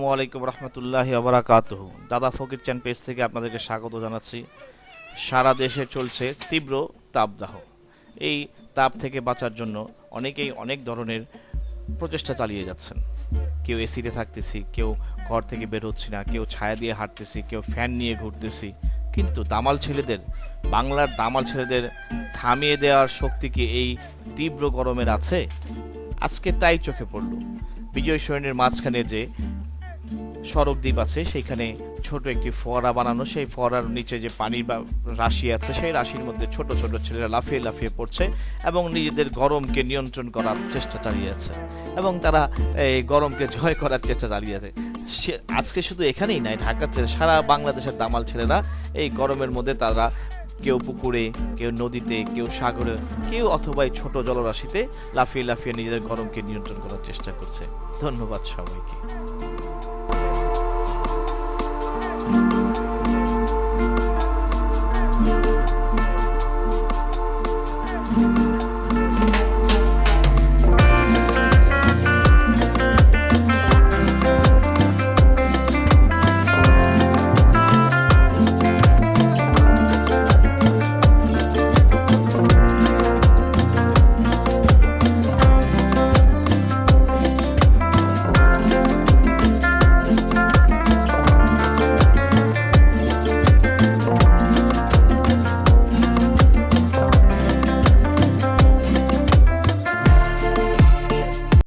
আসসালামু আলাইকুম রহমতুল্লাহ আবরাকাতহ দাদা ফকির চ্যান পেজ থেকে আপনাদেরকে স্বাগত জানাচ্ছি। সারা দেশে চলছে তীব্র তাপদাহ। এই তাপ থেকে বাঁচার জন্য অনেকেই অনেক ধরনের প্রচেষ্টা চালিয়ে যাচ্ছেন। কেউ এসিতে থাকতেছি, কেউ ঘর থেকে বের হচ্ছি না, কেউ ছায়া দিয়ে হাঁটতেছি, কেউ ফ্যান নিয়ে ঘুরতেছি। কিন্তু দামাল ছেলেদের, বাংলার দামাল ছেলেদের থামিয়ে দেওয়ার শক্তি কি এই তীব্র গরমের আছে? আজকে তাই চোখে পড়ল। বিজয় সরণির মাঝখানে যে সড়ক দ্বীপ আছে, সেইখানে ছোট একটি ফোয়ারা বানানো। সেই ফোয়ারার নিচে যে পানির বা- রাশি আছে, সেই রাশির মধ্যে ছোট ছোট ছেলেরা লাফিয়ে লাফিয়ে পড়ছে এবং নিজেদের গরমকে নিয়ন্ত্রণ করার চেষ্টা চালিয়ে যাচ্ছে এবং তারা এই গরমকে জয় করার চেষ্টা চালিয়ে আছে সে, আজকে শুধু এখানেই নাই ঢাকার ছেলে, সারা বাংলাদেশের দামাল ছেলেরা এই গরমের মধ্যে তারা কেউ পুকুরে, কেউ নদীতে, কেউ সাগরে, কেউ অথবা এই ছোট জলরাশিতে লাফিয়ে লাফিয়ে নিজেদের গরমকে নিয়ন্ত্রণ করার চেষ্টা করছে। ধন্যবাদ সবাইকে।